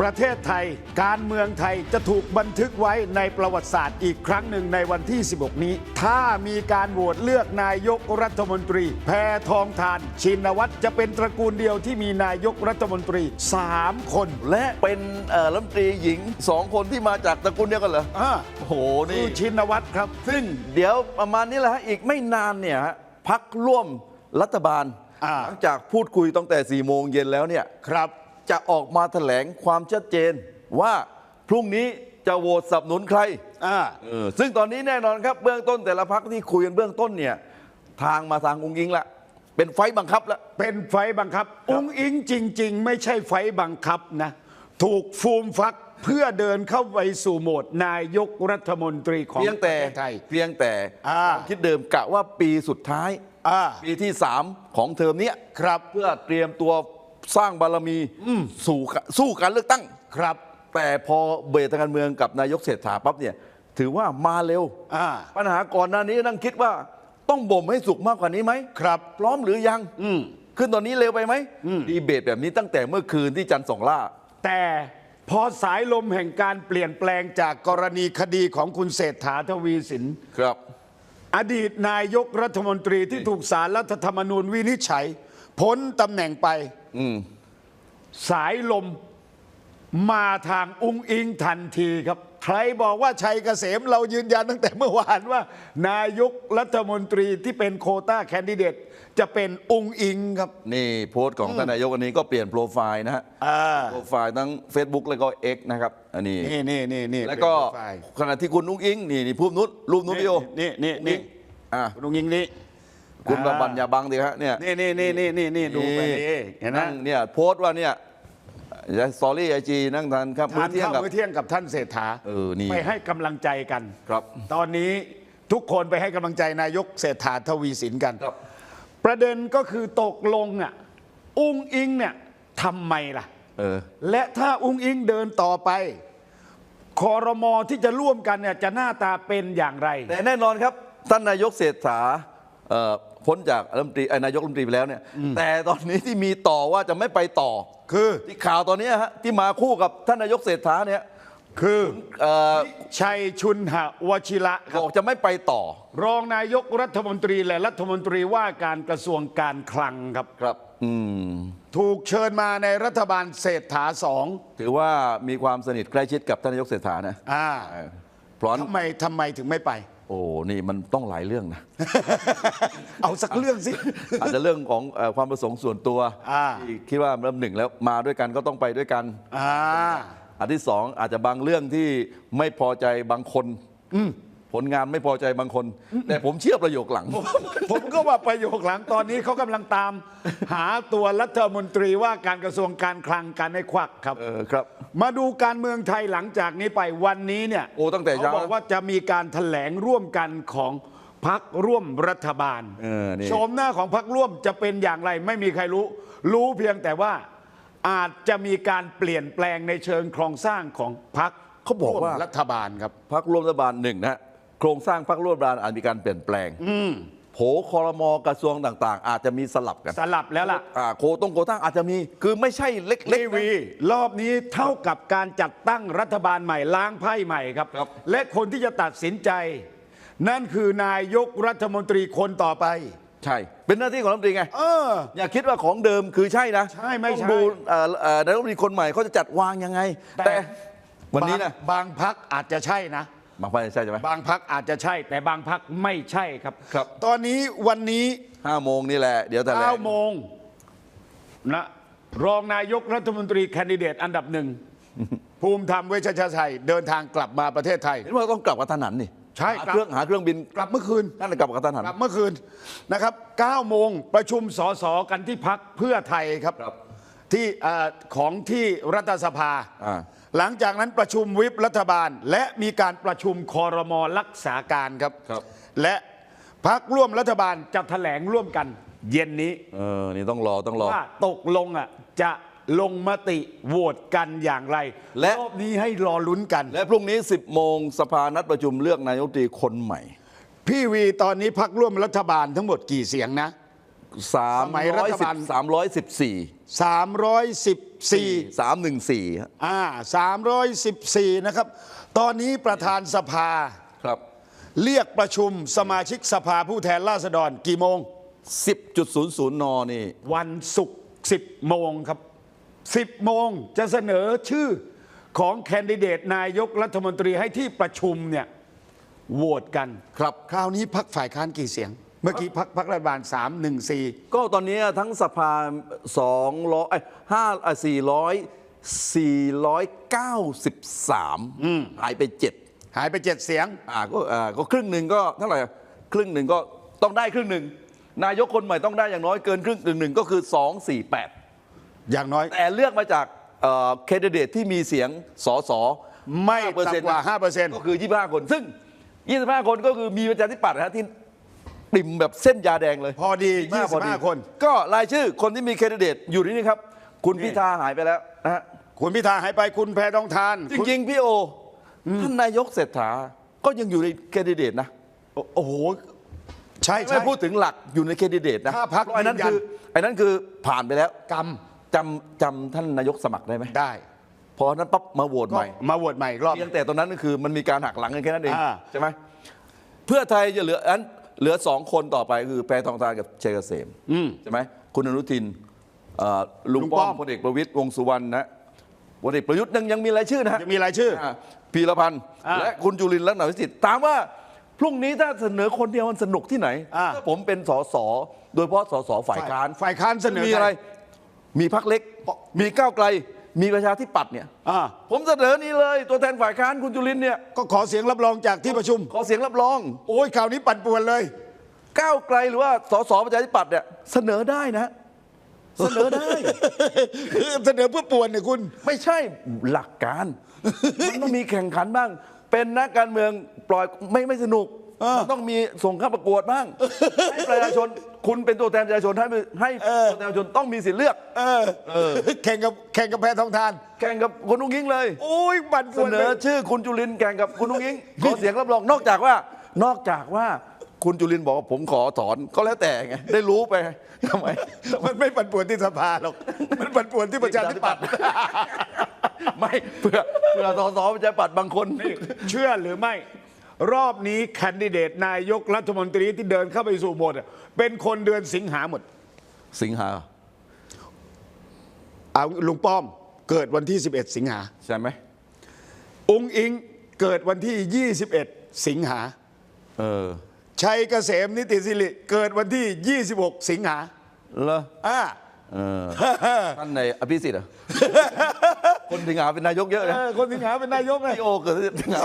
ประเทศไทยการเมืองไทยจะถูกบันทึกไว้ในประวัติศาสตร์อีกครั้งหนึ่งในวันที่ 16 นี้ ถ้ามีการโหวตเลือกนายกรัฐมนตรี แพทองทาน ชินวัตรจะเป็นตระกูลเดียวที่มีนายกรัฐมนตรี 3 คน และเป็นเอ่อรัฐมนตรีหญิงสองคนที่มาจากตระกูลเดียวกันเหรออ่าโอ้โหคืนี่อชินวัตรครับ ซึ่งเดี๋ยวประมาณนี้แหละฮะอีกไม่นานเนี่ยฮะพักร่วมรัฐบาลอ่าหลังจากพูดคุยตั้งแต่4ี่โมงเย็นแล้วเนี่ยครับ จะออกมาแถลงความชัดเจนว่าพรุ่งนี้จะโหวตสนับสนุนใครอ่าเออซึ่งตอนนี้แน่นอนครับเบื้องต้นแต่ละพักที่คุยกันเบื้องต้นเนี่ยทางมาทางองค์ยิงละ เป็นไฟต์บังคับละ เป็นไฟบังคับ องค์อิงจริง ๆ ไม่ใช่ไฟบังคับนะ ถูกฟูมฟักเพื่อเดินเข้าไปสู่โหมดนายกรัฐมนตรีของเพียงแต่ประเทศไทย เพียงแต่อ่า ความคิดเดิมกะว่าปีสุดท้าย อ่าปีที่ 3 ของเทอมเนี้ยครับ เพื่อเตรียมตัว สร้างบารมีสู่สู้การเลือกตั้งครับ แต่พอเบรกทางการเมืองกับนายกเศรษฐาปั๊บเนี่ย ถือว่ามาเร็วอ่าปัญหาก่อนหน้านี้นั่งคิดว่าต้องบ่มให้สุกมากกว่านี้ไหมครับ พร้อมหรือยังอืมขึ้นตอนนี้เร็วไปไหมดีเบตแบบนี้ตั้งแต่เมื่อคืนที่จันทร์สองล่า แต่พอสายลมแห่งการเปลี่ยนแปลงจากกรณีคดีของคุณเศรษฐาทวีสินครับ อดีตนายกรัฐมนตรีที่ถูกสารรัฐธรรมนูญวินิจฉัย พ้นตำแหน่งไปอืมสายลมมาทางอุ้งอิงทันทีครับ ใครบอกว่าชัยเกษมเรายืนยันตั้งแต่เมื่อวานว่า นายกรัฐมนตรีที่เป็นโควต้าแคนดิเดตจะเป็นอุ้งอิงครับ นี่โพสต์ของท่านนายกอันนี้ก็เปลี่ยนโปรไฟล์นะฮะอ่าโปรไฟล์ทั้ง Facebook แล้วก็ X นะครับ อันนี้นี่นี่นี่นี่แล้วก็เป็นโปรไฟล์ขณะที่คุณนุ้งอิงนี่นี่รูปนุ้นรูปนุ้นพี่โอนี่นี่นี่อะคุณอุ้งอิงนี่ คุณอ่าบัญญาบังดิฮะเนี่ยนี่นี่นี่นี่นี่นี่ดูไปดิเห็นไหมนั่งเนี่ยโพสต์ว่าเนี่ยสอรี่ไอจีนั่งทานครับทานเที่ยงข้าวกับมื้อเที่ยงกับท่านเศรษฐาเออนี่ไปให้กำลังใจกันครับ ตอนนี้ทุกคนไปให้กำลังใจนายกเศรษฐาทวีสินกันครับประเด็นก็คือตกลงอะอุ้งอิงเนี่ยทำไมล่ะเออและถ้าอุ้งอิงเดินต่อไปคอรมอที่จะร่วมกันเนี่ยจะหน้าตาเป็นอย่างไร แต่แน่นอนครับ ท่านนายกเศรษฐาเอ่อ พ้นจากรัฐมนตรีเอ่อนายกรัฐมนตรีไปแล้วเนี่ย แต่ตอนนี้ที่มีต่อว่าจะไม่ไปต่อ คือที่ข่าวตอนนี้ฮะที่มาคู่กับท่านนายกเศรษฐาเนี่ยคือเอ่อชัยชุนหวชิระครับบอกจะไม่ไปต่อ รองนายกรัฐมนตรีและรัฐมนตรีว่าการกระทรวงการคลังครับครับอืมถูกเชิญมาในรัฐบาลเศรษฐาสองถือว่ามีความสนิทใกล้ชิดกับท่านนายกเศรษฐานะอ่าเออเพราะทำไมทำไมถึงไม่ไป โอ้นี่มันต้องหลายเรื่องนะ เอาสักเรื่องสิ อาจจะเรื่องของเอ่อความประสงค์ส่วนตัวอ่า ที่คิดว่าเริ่มหนึ่งแล้วมาด้วยกันก็ต้องไปด้วยกัน อ่า อันที่สองอาจจะบางเรื่องที่ไม่พอใจบางคน ผลงานไม่พอใจบางคน แต่ผมเชื่อประโยคหลัง ผมก็ว่าประโยคหลังตอนนี้เขากำลังตาม หาตัวรัฐมนตรีว่าการกระทรวงการคลังกันให้ควักครับ เออครับ มาดูการเมืองไทยหลังจากนี้ไปวันนี้เนี่ยโอ้ตั้งแต่เขาเช้าบอกว่าจะมีการแถลงร่วมกันของพักร่วมรัฐบาลเออนี่ โฉมหน้าของพักร่วมจะเป็นอย่างไรไม่มีใครรู้ รู้เพียงแต่ว่าอาจจะมีการเปลี่ยนแปลงในเชิงโครงสร้างของพักเขาบอกว่ารัฐบาลครับ พักร่วมรัฐบาลหนึ่งนะฮะ โครงสร้างพักร่วมรัฐบาลอาจมีการเปลี่ยนแปลงโผคอรมอกระทรวงต่าง ๆ อาจจะมีสลับกันสลับแล้วล่ะ อ่าโคตรงโคตั้งอาจจะมีคือไม่ใช่เล็กทีๆวีนะรอบนี้เท่ากับการจัดตั้งรัฐบาลใหม่ล้างไพ่ใหม่ครับ ครับ และคนที่จะตัดสินใจ นั่นคือนายกรัฐมนตรีคนต่อไป ใช่ เป็นหน้าที่ของรัฐมนตรีไง เออ อย่าคิดว่าของเดิมคือใช่นะใช่ไม่ใช่ ต้องดูเอ่อเอ่อนายกรัฐมนตรีคนใหม่เขาจะจัดวางยังไง แต่แต่วันนี้นะ บางบางพักอาจจะใช่นะ บางพันใช่ใช่ไหมบางพักอาจจะใช่ แต่บางพักไม่ใช่ครับ ครับ ตอนนี้วันนี้ห้าโมงนี่แหละ เดี๋ยวแต่ละ9โมงนะรองนายกรัฐมนตรีแคนดิเดตอันดับหนึ่งภูมิธรรมเวชชชัยเดินทางกลับมาประเทศไทยเห็นว่าต้องกลับกับทันหันนี่ใช่หาครับเครื่องหาเครื่องบินกลับเมื่อคืนนั่นแหละกลับกับทันหันกลับเมื่อคืนนะครับ9โมงประชุมสสกันที่พักเพื่อไทยครับครับ ที่เอ่อของที่รัฐสภา อ่า หลังจากนั้นประชุมวิปรัฐบาล และมีการประชุมคอรมอรักษาการครับ ครับ และพักร่วมรัฐบาลจะแถลงร่วมกันเย็นนี้ เออ นี่ต้องรอต้องรอ ว่าตกลงอะจะลงมติโหวตกันอย่างไรและ รอบนี้ให้รอลุ้นกัน และพรุ่งนี้ 10 โมงสภานัดประชุมเลือกนายกรัฐมนตรีคนใหม่ พี่วีตอนนี้พักร่วมรัฐบาลทั้งหมดกี่เสียงนะ สามสมัยรัร้อยฐสิบบาล สามร้อยสิบสี่314 สามหนึ่งสี่อ่า314 นะครับ ตอนนี้ประธานสภา ครับเรียกประชุมสมาชิกสภาผู้แทนราษฎรกี่โมง สิบจุดศูนย์ศูนย์นนี่ วันศุกร์10 โมงครับ 10 โมงจะเสนอชื่อของแคนดิเดตนายกรัฐมนตรีให้ที่ประชุมเนี่ยโหวตกัน ครับ คราวนี้พักฝ่ายค้านกี่เสียง เมื่อกี้พักพักรัฐบาล 3 1 4 ก็ตอนนี้ทั้งสภาสองร้อยห้าสี่ร้อยสี่ร้อยเก้าสิบสามหายไปเจ็ดหายไป 7 เสียง อ่าก็อ่าก็ครึ่งหนึ่งก็เท่าไหร่อะครึ่งหนึ่งก็ต้องได้ครึ่งหนึ่งนายกคนใหม่ต้องได้อย่างน้อยเกินครึ่งหนึ่งหนึ่งก็คือ 248 อย่างน้อยแต่เลือกมาจากแคนดิเดตที่มีเสียงสสไม่ต่ำกว่า 5%ก็คือ 25 คน ซึ่ง 25 คนก็คือมีประชาธิปัตย์นะฮะที่ ปริ่มแบบเส้นยาแดงเลย พอดี25พอดี25คน ก็รายชื่อคนที่มีแคนดิเดตอยู่ที่นี่ครับ คุณพิธาหายไปแล้วนะฮะคุณพิธาหายไปคุณแพทองทานจริงๆพี่โออท่านนายกเศรษฐาก็ยังอยู่ในแคนดิเดตนะโอ้โหใช่ไม่ใช่พูดถึงหลักอยู่ในแคนดิเดตนะถ้าพรรคเพราะไอ้นั้นยืนยัน คือไอ้นั้นคือผ่านไปแล้วกรรมจำจำท่านนายกสมัครได้ไหมได้พอนั้นปั๊บมาโหวตก็ใหม่ มาโหวตใหม่อีกรอบ เพียงแต่ตอนนั้นก็คือมันมีการหักหลังกันแค่นั้นเองอ่า ใช่ไหมเพื่อไทยจะเหลืออัน เหลือสองคนต่อไปคือแพทองทานกับชัยเกษมใช่ไหมคุณอนุทินเอ่อลุงลุงป้ป้ออมมพลเอกประวิตยวงษ์สุวรรณนะพลเอกประยุทธ์ยังยังมีรายชื่อนะฮะยังมีรายชื่ออ่าพีรพันธ์อ่าและคุณจุลินทร์ลักษณะวิสิทธิ์ถามว่าพรุ่งนี้ถ้าเสนอคนเดียวมันสนุกที่ไหนอ่าถ้าผมเป็นสสโดยเฉพาะสสฝ่ายค้านฝ่ายค้านเสนอมีอะไรใคมีพักเล็ก มีก้าวไกล มีประชาธิปัตย์เนี่ยอ่าผมเสนอนี้เลยตัวแทนฝ่ายค้านคุณจุลินทร์เนี่ยก็ขอเสียงรับรองจากที่ประชุม ขอเสียงรับรอง โอ้ยข่าวนี้ปั่นป่วนเลย ก้าวไกลหรือว่าสสประชาธิปัตย์เนี่ยเสนอได้นะ เสนอได้ เสนอเพื่อป่วนเนี่ยคุณ ไม่ใช่หลักการ มันต้องมีแข่งขันบ้าง เป็นนักการเมืองปล่อยไม่ไม่สนุกเออมันต้องมีส่งเข้าประกวดบ้างให้ประชาชน คุณเป็นตัวแทนประชาชนให้ให้ตัวแทนประชาชนต้องมีสิทธิ์เลือกเออ แข่งกับแข่งกับแพทองทาน แข่งกับคุณนุ้งยิงเลยโอ้ยปั่นเสป่วนนเลอยชื่อคุณจุลินทร์แข่งกับคุณนุ้งยิงขอเสียงรับรองนอกจากว่า นอกจากว่าคุณจุลินทร์บอกว่าผมขอถอนก็แล้วแต่ไงได้รู้ไปทำไม มันไม่ปั่นป่วนที่สภาหรอก มันปั่นป่วนที่ประชาธิปัตย์ไม่เพื่อเพื่อสสประชาธิปัตย์บางคนเชื่อหรือไม่ รอบนี้แคนดิเดตนายกรัฐมนตรีที่เดินเข้าไปสู่โหมดอะเป็นคนเดือนสิงหาหมด สิงหาเอาลุงป้อมเกิดวันที่ 11 สิงหาใช่ไหมองค์อิงเกิดวันที่ 21 สิงหาเออชัยเกษมนิติสิริเกิดวันที่ 26 สิงหาเหรออ่าเออท่านในอภิสิทธิ์เหรอคนสิงหาเป็นนายกเยอะนะเออคนสิงหาเป็นนายกไงพี่โอเกิดสิงหา